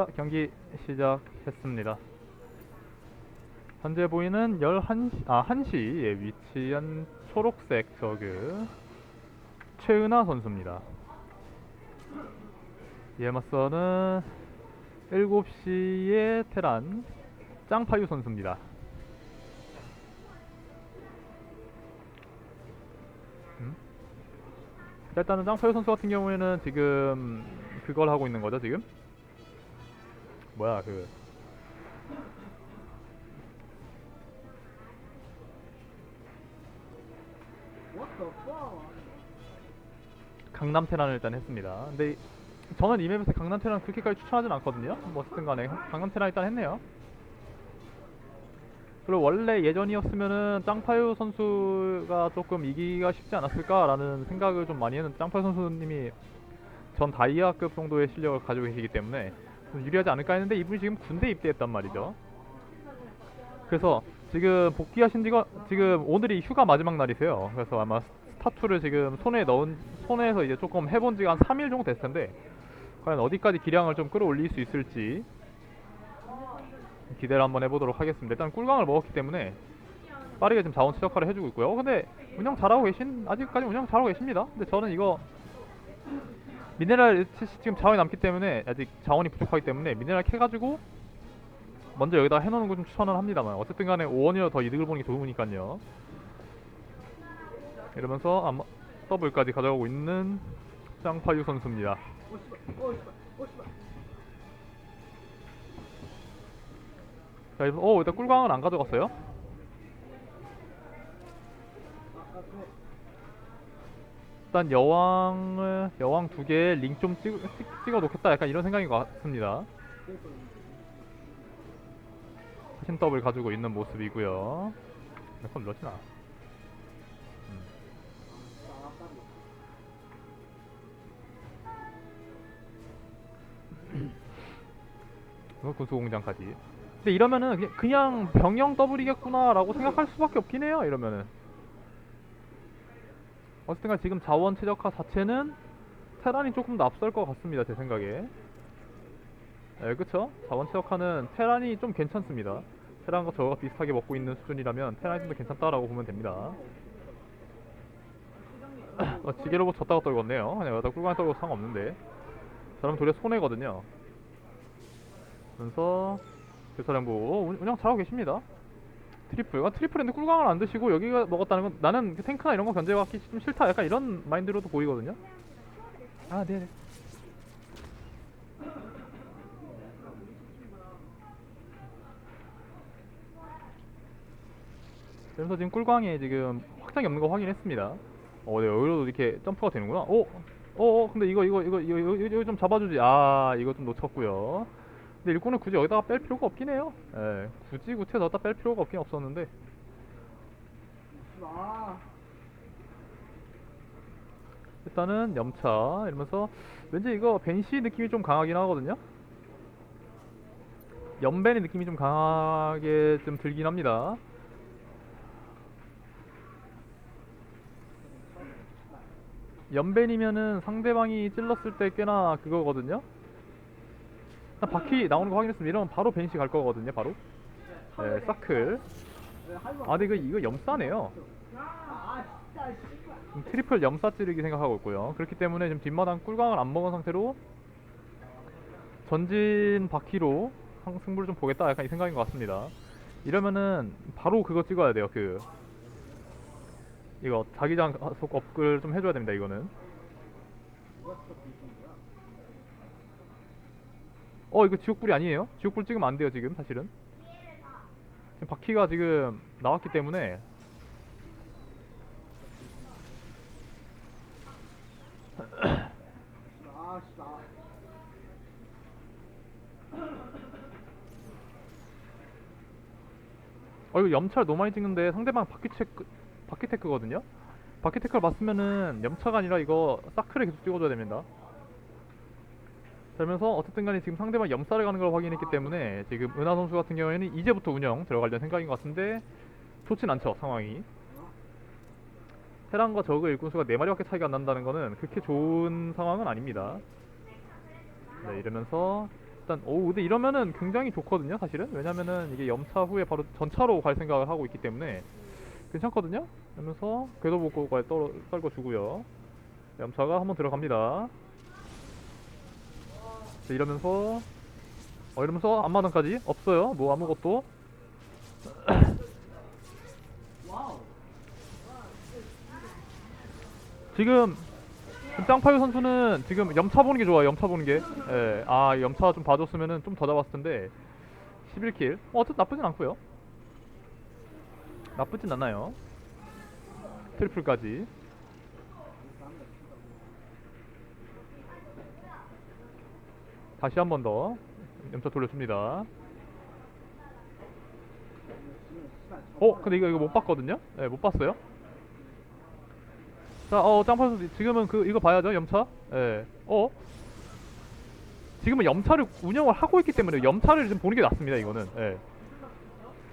자, 경기 시작했습니다. 현재 보이는 11시, 아, 1시에 위치한 초록색 저그 최은하 선수입니다. 이에 맞서는 7시에 테란 짱파유 선수입니다. 음? 자, 일단은 짱파유 선수 같은 경우에는 지금 그걸 하고 있는 거죠, 지금? 뭐야, 그 강남 테란을 일단 했습니다. 근데 이- 저는 이 맵에서 강남 테란 그렇게까지 추천하진 않거든요. 뭐 어쨌든 간에 강남 테란 일단 했네요. 그리고 원래 예전이었으면은 짱파유 선수가 조금 이기기가 쉽지 않았을까라는 생각을 좀 많이 했는데 짱파유 선수님이 전 다이아급 정도의 실력을 가지고 계시기 때문에 좀 유리하지 않을까 했는데 이분이 지금 군대 입대했단 말이죠. 그래서 지금 복귀하신 지가 지금 오늘이 휴가 마지막 날이세요. 그래서 아마 스타투를 지금 손에 넣은 손에서 이제 조금 해본 지가 한 3일 정도 됐을 텐데 과연 어디까지 기량을 좀 끌어올릴 수 있을지 기대를 한번 해보도록 하겠습니다. 일단 꿀광을 먹었기 때문에 빠르게 지금 자원 최적화를 해주고 있고요. 근데 운영 잘하고 계신 아직까지 운영 잘하고 계십니다. 근데 저는 이거 미네랄 지금 자원이 남기 때문에 아직 자원이 부족하기 때문에 미네랄 캐가지고 먼저 여기다 해놓는 거 좀 추천을 합니다만 어쨌든 간에 5원이라도 더 이득을 보는 게 좋으니까요. 이러면서 아마 더블까지 가져가고 있는 짱파유 선수입니다. 자 어 일단 꿀광은 안 가져갔어요 일단 여왕을 여왕 두 개에 링좀 찍, 찍, 찍어 놓겠다 약간 이런 생각인 것 같습니다 사신 더블 가지고 있는 모습이고요. 몇번 넣지나? 음. 이거 군수공장까지. 근데 이러면은 그냥, 그냥 병영 더블이겠구나 라고 생각할 수밖에 없긴 해요. 이러면은. 어쨌든간 지금 자원 최적화 자체는 테란이 조금 더 앞설 것 같습니다. 제 생각에. 네, 그쵸? 자원 최적화는 테란이 좀 괜찮습니다. 테란과 저가 비슷하게 먹고 있는 수준이라면 테란이 좀 더 괜찮다라고 보면 됩니다. 어, 지게로봇 졌다가 떨궜네요. 그냥 여기다 꿀광 떨궈도 상관없는데. 저러면 도리어 손해거든요. 그래서 어, 운- 운영 잘하고 계십니다. 트리플. 아, 트리플인데 꿀광을 안 드시고 여기가 먹었다는 건 나는 그 탱크나 이런 거 견제받기 좀 싫다. 약간 이런 마인드로도 보이거든요. 아, 네네. 그래서 지금 꿀광에 지금 확장이 없는 거 확인했습니다. 어, 네, 여기로도 이렇게 점프가 되는구나. 오, 어, 어, 근데 이거 이거 이거 이거 이거, 이거 좀 잡아주지. 아, 이거 좀 놓쳤고요. 근데 일꾼을 굳이 여기다가 뺄 필요가 없긴 해요. 예, 굳이 구태 넣었다 뺄 필요가 없긴 없었는데. 일단은 염차 이러면서 왠지 이거 벤시 느낌이 좀 강하긴 하거든요. 연벤의 느낌이 좀 강하게 좀 들긴 합니다. 연벤이면은 상대방이 찔렀을 때 꽤나 그거거든요. 바퀴 나오는 거 확인했으면 이러면 바로 벤시 갈 거거든요, 바로. 네, 사클. 아, 근데 이거 이거 염싸네요. 음, 트리플 염싸 찌르기 생각하고 있고요. 그렇기 때문에 지금 뒷마당 꿀광을 안 먹은 상태로 전진 바퀴로 상- 승부를 좀 보겠다 약간 이 생각인 것 같습니다. 이러면은 바로 그거 찍어야 돼요. 그 이거 자기장 속 업글 좀 해줘야 됩니다. 이거는. 어 이거 지옥불이 아니에요? 지옥불 찍으면 안 돼요 지금 사실은. 지금 바퀴가 지금 나왔기 때문에 어 이거 염차를 너무 많이 찍는데 상대방 바퀴 체크 바퀴 테크거든요. 바퀴 테크를 맞으면은 염차가 아니라 이거 사크를 계속 찍어줘야 됩니다. 그러면서 어쨌든 간에 지금 상대방 염사를 가는 걸 확인했기 때문에 지금 은하 선수 같은 경우에는 이제부터 운영 들어가려는 생각인 것 같은데 좋진 않죠 상황이. 테란과 저그 일꾼수가 4마리밖에 차이가 안 난다는 거는 그렇게 좋은 상황은 아닙니다. 네, 이러면서 일단 오 근데 이러면은 굉장히 좋거든요 사실은 왜냐면은 이게 염차 후에 바로 전차로 갈 생각을 하고 있기 때문에 괜찮거든요 그러면서 궤도복구가 떨어 떨궈 주고요 염차가 한번 들어갑니다 자, 이러면서 어 이러면서 앞마당까지 없어요 뭐 아무것도 지금 짱파유 선수는 지금 염차 보는 게 좋아요. 염차 보는 게. 예. 아, 염차 좀 봐줬으면은 좀 더 잡았을 텐데. 11킬. 어, 어쨌든 나쁘진 않고요. 나쁘진 않아요. 트리플까지. 다시 한 번 더 염차 돌려줍니다. 어, 근데 이거 이거 못 봤거든요. 예, 못 봤어요. 자, 어, 짱파 선수 지금은 그 이거 봐야죠, 염차. 예. 어? 지금은 염차를 운영을 하고 있기 때문에 염차를 좀 보는 게 낫습니다, 이거는. 예.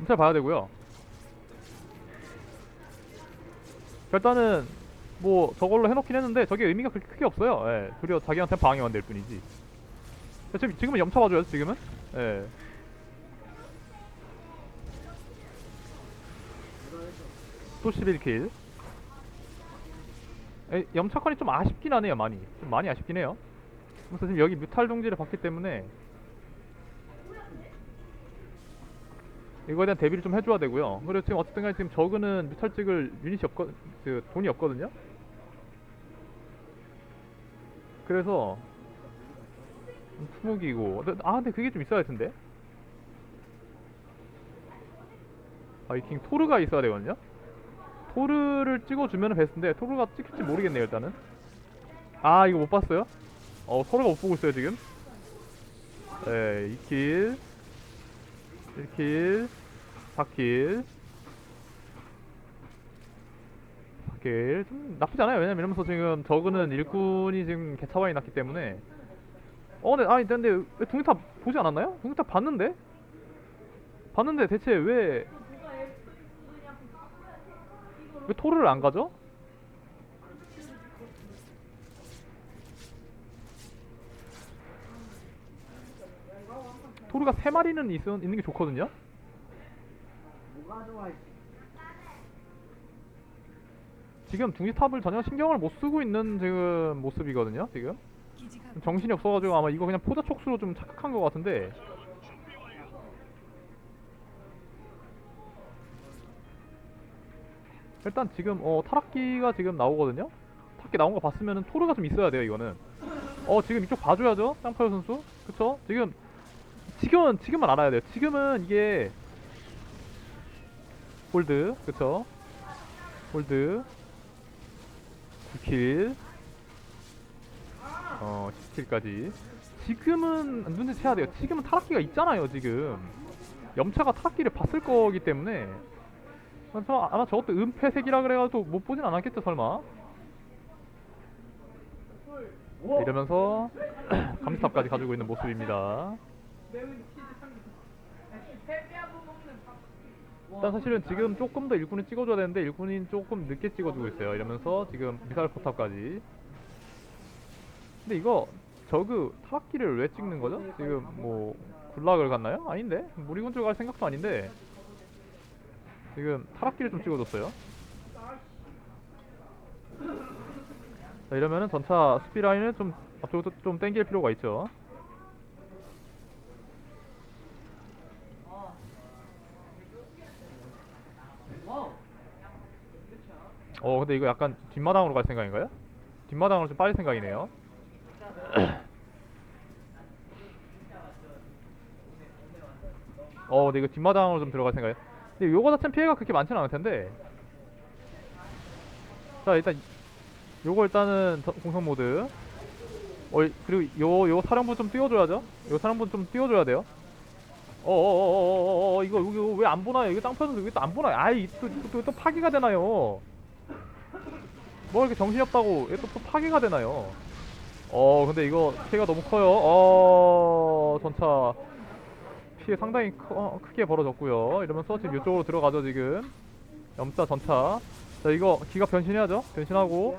염차 봐야 되고요. 일단은 뭐 저걸로 해놓긴 했는데 저게 의미가 그렇게 크게 없어요. 예. 도리어 자기한테 방해만 될 뿐이지. 자, 지금 지금은 염차 봐줘야죠, 지금은. 예. 또 11킬. 에, 염차컨이 좀 아쉽긴 하네요 많이 좀 많이 아쉽긴 해요 그래서 지금 여기 뮤탈 동지를 봤기 때문에 이거에 대한 대비를 좀 해줘야 되고요 그리고 지금 어쨌든 간에 지금 저그는 뮤탈 찍을 유닛이 없거 그 돈이 없거든요 그래서 투목이고. 아 근데 그게 좀 있어야 할 텐데. 바이킹 토르가 있어야 되거든요? 토르를 찍어주면 베스트인데 토르가 찍힐지 모르겠네요 일단은. 아 이거 못 봤어요? 어 토르가 못 보고 있어요 지금? 네 2킬. 1킬. 4킬. 4킬. 좀 나쁘지 않아요. 왜냐면 이러면서 지금 저그는 일꾼이 지금 개차반이 났기 때문에 어 근데 아니 근데 왜 동탑 보지 않았나요? 동탑 봤는데? 봤는데 대체 왜 왜 토르를 안 가죠? 토르가 세 마리는 있, 있는 게 좋거든요. 지금 둥지탑을 전혀 신경을 못 쓰고 있는 지금 모습이거든요. 지금 정신이 없어가지고 아마 이거 그냥 포자 촉수로 좀 착각한 것 같은데. 일단 지금 어 타락기가 지금 나오거든요. 타락기 나온 거 봤으면은 토르가 좀 있어야 돼요 이거는. 어 지금 이쪽 봐줘야죠 쌍파요 선수. 그쵸? 지금 지금은 지금은 알아야 돼요. 지금은 이게 홀드 그쵸? 홀드 9킬 어 10킬까지. 지금은 눈치채야 돼요. 지금은 타락기가 있잖아요 지금. 염차가 타락기를 봤을 거기 때문에. 그래서 아마 저것도 은폐색이라 그래가지고 못 보진 않았겠죠 설마? 이러면서 감스탑까지 가지고 있는 모습입니다. 일단 사실은 지금 조금 더 일꾼을 찍어줘야 되는데 일꾼이 조금 늦게 찍어주고 있어요. 이러면서 지금 미사일 포탑까지 근데 이거 저그 타락기를 왜 찍는 거죠? 지금 뭐 굴락을 갔나요? 아닌데 무리군주 갈 생각도 아닌데 지금 타락기를 좀 찍어줬어요. 자 이러면은 전차 스피 라인을 좀 앞쪽으로 좀 당길 필요가 있죠. 어 근데 이거 약간 뒷마당으로 갈 생각인가요? 뒷마당으로 좀 빠질 생각이네요. 어 근데 이거 뒷마당으로 좀 들어갈 생각이에요. 근데 요거 자체는 피해가 그렇게 많지는 않을 텐데. 자 일단 요거 일단은 더- 공성 모드. 어 이- 그리고 요 요 사령부 좀 띄워줘야죠. 요 사령부 좀 띄워줘야 돼요. 어어어어어어 이거 이거 왜안 보나요? 이거 땅파서 이거 또안 보나요? 아이 또, 또, 또 파기가 되나요? 뭐 이렇게 정신이 없다고 이게 또, 또 파기가 되나요? 어 근데 이거 피해가 너무 커요. 어 전차 피해 상당히 커, 어, 크게 벌어졌고요. 이러면서 지금 이쪽으로 들어가죠 지금. 염자 전차. 자 이거 기가 변신해야죠. 변신하고.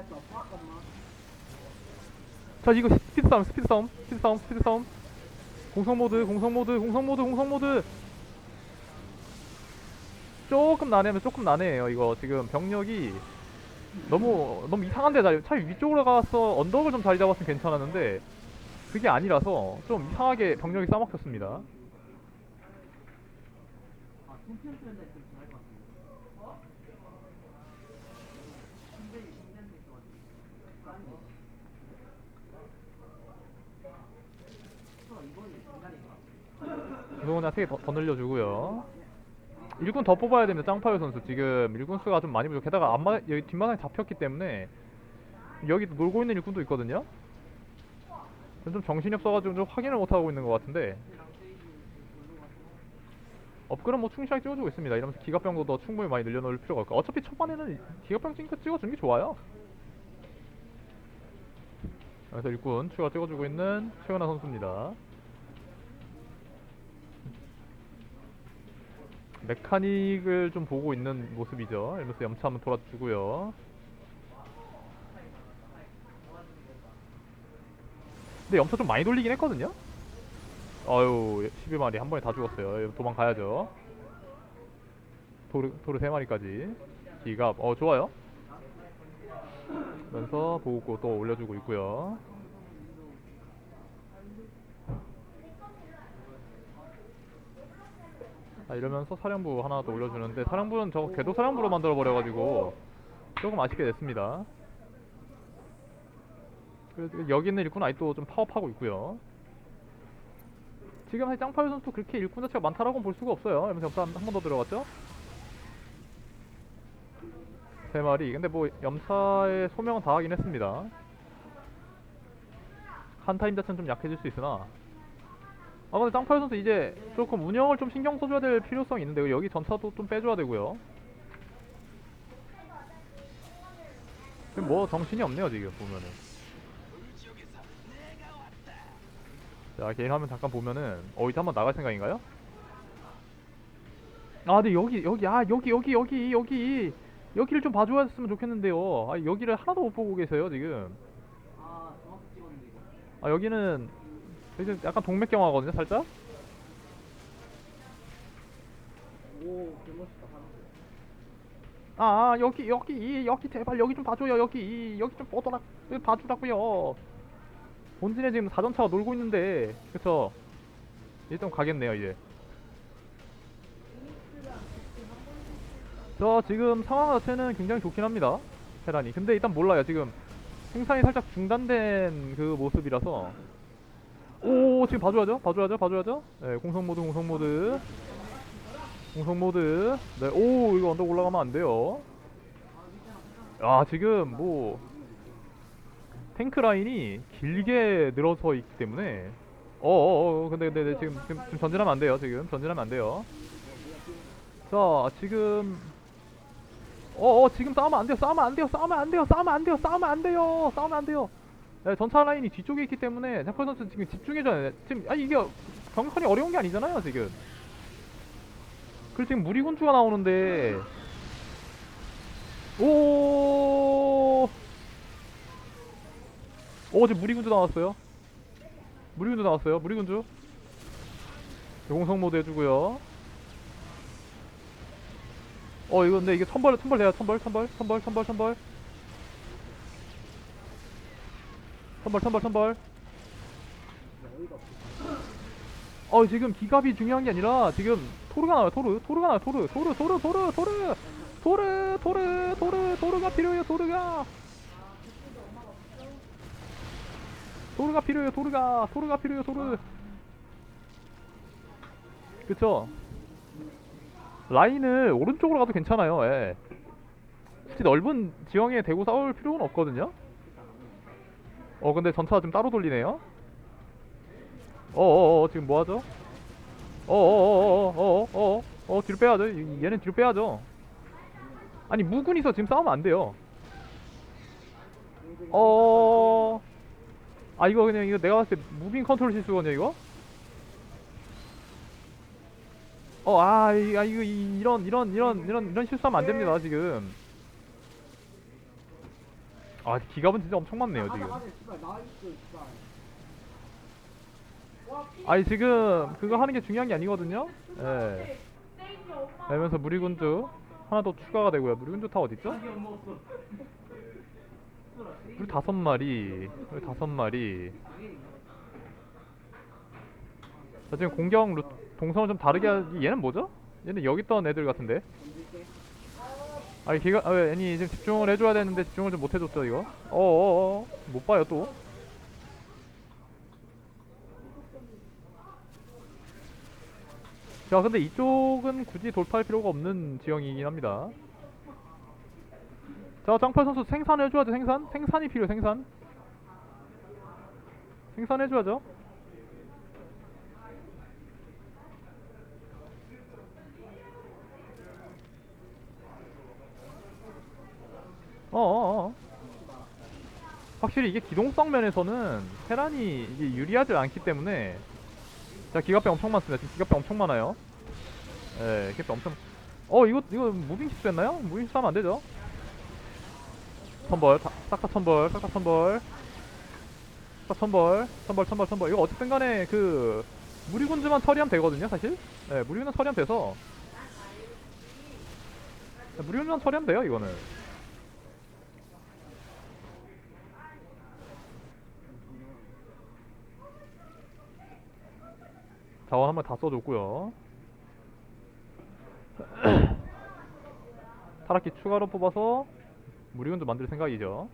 자 이거 스피드 싸움, 스피드 싸움, 스피드 싸움, 스피드 싸움. 공성 모드, 공성 모드, 공성 모드, 공성 모드. 조금 난해하면 조금 난해해요. 이거 지금 병력이 너무 너무 이상한데 자리 차라리 위쪽으로 가서 언덕을 좀 자리 잡았으면 괜찮았는데 그게 아니라서 좀 이상하게 병력이 싸먹혔습니다. 이동훈이 세개 더, 더 늘려주고요. 일군 더 뽑아야 됩니다. 짱파요 선수 지금 일군 수가 좀 많이 부족. 게다가 앞마 여기 뒷마당에 잡혔기 때문에 여기 놀고 있는 일군도 있거든요. 좀 정신이 없어가지고 좀 확인을 못 하고 있는 것 같은데. 업글은 뭐 충실하게 찍어주고 있습니다. 이러면서 기갑병도 더 충분히 많이 늘려놓을 필요가 없고 어차피 초반에는 기갑병 찍- 찍어주는 게 좋아요. 그래서 일군 추가 찍어주고 있는 최은하 선수입니다. 메카닉을 좀 보고 있는 모습이죠. 이러면서 염차 한번 돌아주고요. 근데 염차 좀 많이 돌리긴 했거든요. 아유 12마리 한 번에 다 죽었어요. 도망가야죠. 토르 토르 3마리까지. 기갑 어 좋아요. 그러면서 보고 또 올려주고 있고요. 아, 이러면서 사령부 하나 더 올려주는데 사령부는 저거 궤도 사령부로 만들어 버려가지고 조금 아쉽게 됐습니다. 여기 있는 일꾼 아직도 좀 파업하고 있고요. 지금 사실 짱파유 선수 그렇게 일꾼 자체가 많다라고 볼 수가 없어요. 이러면서 염사 한 번 더 들어갔죠? 세 마리. 근데 뭐 염사의 소명은 다 하긴 했습니다. 한 타임 자체는 좀 약해질 수 있으나 아 근데 짱파유 선수 이제 조금 운영을 좀 신경 써줘야 될 필요성이 있는데 여기 전차도 좀 빼줘야 되고요. 뭐 정신이 없네요 지금 보면은. 자 개인 화면 잠깐 보면은 어 이제 한번 나갈 생각인가요? 아 근데 여기 여기 아 여기 여기 여기 여기 여기를 좀 봐주었으면 좋겠는데요. 아 여기를 하나도 못 보고 계세요 지금. 아 여기는 이제 약간 동맥경화거든요 살짝. 아, 아 여기 여기 여기 제발 여기 좀 봐줘요 여기 여기 좀 보더라 봐주라고요. 본진에 지금 사전차가 놀고 있는데 그쵸? 좀 가겠네요 이제. 저 지금 상황 자체는 굉장히 좋긴 합니다 테란이. 근데 일단 몰라요 지금 생산이 살짝 중단된 그 모습이라서. 오 지금 봐줘야죠 봐줘야죠 봐줘야죠. 네 공성 모드 공성 모드. 공성 모드. 네, 오 이거 언덕 올라가면 안 돼요. 아 지금 뭐 탱크 라인이 길게 늘어서 있기 때문에 어어어 근데 근데 근데 지금, 지금 지금 전진하면 안 돼요 지금 전진하면 안 돼요. 자 지금 어어 지금 싸우면 안 돼요 싸우면 안 돼요 싸우면 안 돼요 싸우면 안 돼요 싸우면 안 돼요 싸우면 안 돼요. 네, 전차 라인이 뒤쪽에 있기 때문에 자퍼 선수 지금 집중해줘야 돼. 지금 아니 이게 경선이 어려운 게 아니잖아요 지금. 그리고 지금 무리군주가 나오는데 오. 오 지금 무리군주 나왔어요. 무리군주 나왔어요. 무리군주. 공성 모드 해주고요. 어 이거 근데 이게 천벌 천벌 돼요. 천벌 천벌 천벌 천벌 천벌. 천벌 천벌 천벌. 어 지금 기갑이 중요한 게 아니라 지금 토르가 나와요 토르 토르가 나와요 토르 토르 토르 토르 토르 토르 토르 토르 토르가 필요해요 토르가 토르가 필요해요 토르가 토르가 필요해요 토르 그쵸 라인을 오른쪽으로 가도 괜찮아요 예. 굳이 넓은 지형에 대고 싸울 필요는 없거든요 어 근데 전차 좀 따로 돌리네요 어어어 지금 뭐하죠? 어어어어어어어 어 뒤로 빼야죠 이- 얘는 뒤로 빼야죠 아니 무군이서 지금 싸우면 안 돼요 어... 아 이거 그냥 이거 내가 봤을 때 무빙 컨트롤 실수거든요 이거 어아 이, 아, 이거 이, 이런 이런 이런 이런 이런 실수하면 안 됩니다 지금 아 기갑은 진짜 엄청 많네요 지금 아니 지금 그거 하는 게 중요한 게 아니거든요. 예. 그러면서 무리군주 하나 더 추가가 되고요. 무리군주 다 어디 있죠? 우리 다섯 마리, 우리 다섯 마리. 자 지금 공격 루, 동선을 좀 다르게 하... 얘는 뭐죠? 얘는 여기 있던 애들 같은데. 아니 걔가 아, 왜 애니 지금 집중을 해줘야 되는데 집중을 좀 못 해줬죠 이거? 어어어 못 봐요 또. 자 근데 이쪽은 굳이 돌파할 필요가 없는 지형이긴 합니다 자 짱팔 선수 생산 해줘야죠 생산. 생산이 필요해 생산. 생산 해줘야죠. 어어어. 확실히 이게 기동성 면에서는 테란이 이게 유리하지 않기 때문에 자 기갑배 엄청 많습니다. 지금 기갑배 엄청 많아요. 예 기갑배 엄청. 어 이거 이거 무빙 실수했나요? 무빙 실수하면 안되죠 천벌 싹다 천벌 싹다 천벌. 싹다 천벌 천벌 천벌 천벌. 이거 어쨌든 간에 그 무리군즈만 처리하면 되거든요 사실? 예 무리군즈만 처리하면 돼서. 예, 무리군즈만 처리하면 돼요 이거는. 자원 한번 다 써줬고요. 타락기 추가로 뽑아서 무리군도 만들 생각이죠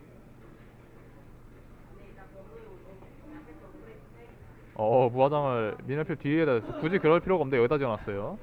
어 무화장을 미네필 뒤에다. 굳이 그럴 필요가 없는데 여기다 지어놨어요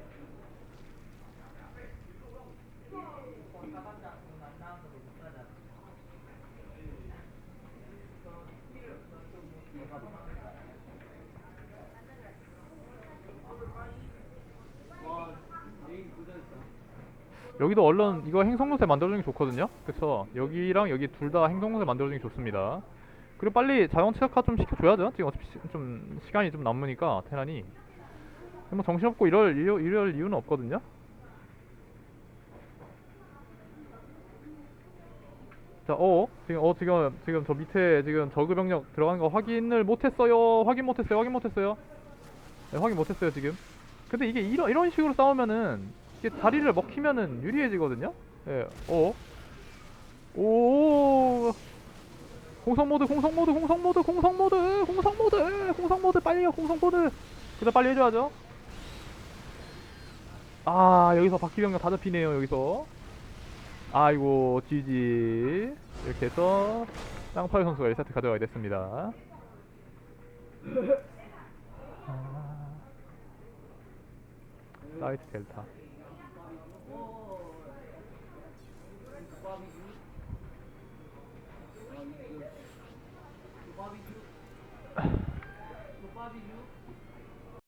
여기도 얼른 이거 행성요새 만들어주는 게 좋거든요 그래서 여기랑 여기 둘 다 행성요새 만들어주는 게 좋습니다 그리고 빨리 자원 체크화 좀 시켜줘야죠 지금 어차피 시, 좀 시간이 좀 남으니까 테란이 뭐 정신없고 이럴, 이럴, 이럴 이유는 없거든요 자, 어, 지금, 어, 지금, 지금 저 밑에 지금 저그 병력 들어가는 거 확인을 못했어요. 확인 못했어요. 확인 못했어요. 네, 확인 못했어요, 지금. 근데 이게 이런, 이런 식으로 싸우면은, 이게 다리를 먹히면은 유리해지거든요? 예, 어. 오, 공성 모드, 공성 모드, 공성 모드, 공성 모드, 공성 모드, 공성 모드, 빨리요, 공성 모드. 그다 빨리 해줘야죠. 아, 여기서 바퀴 병력 다 잡히네요, 여기서. 아이고 GG 이렇게 해서 쌍파이 선수가 1세트 가져가게 됐습니다 아, 사이트 델타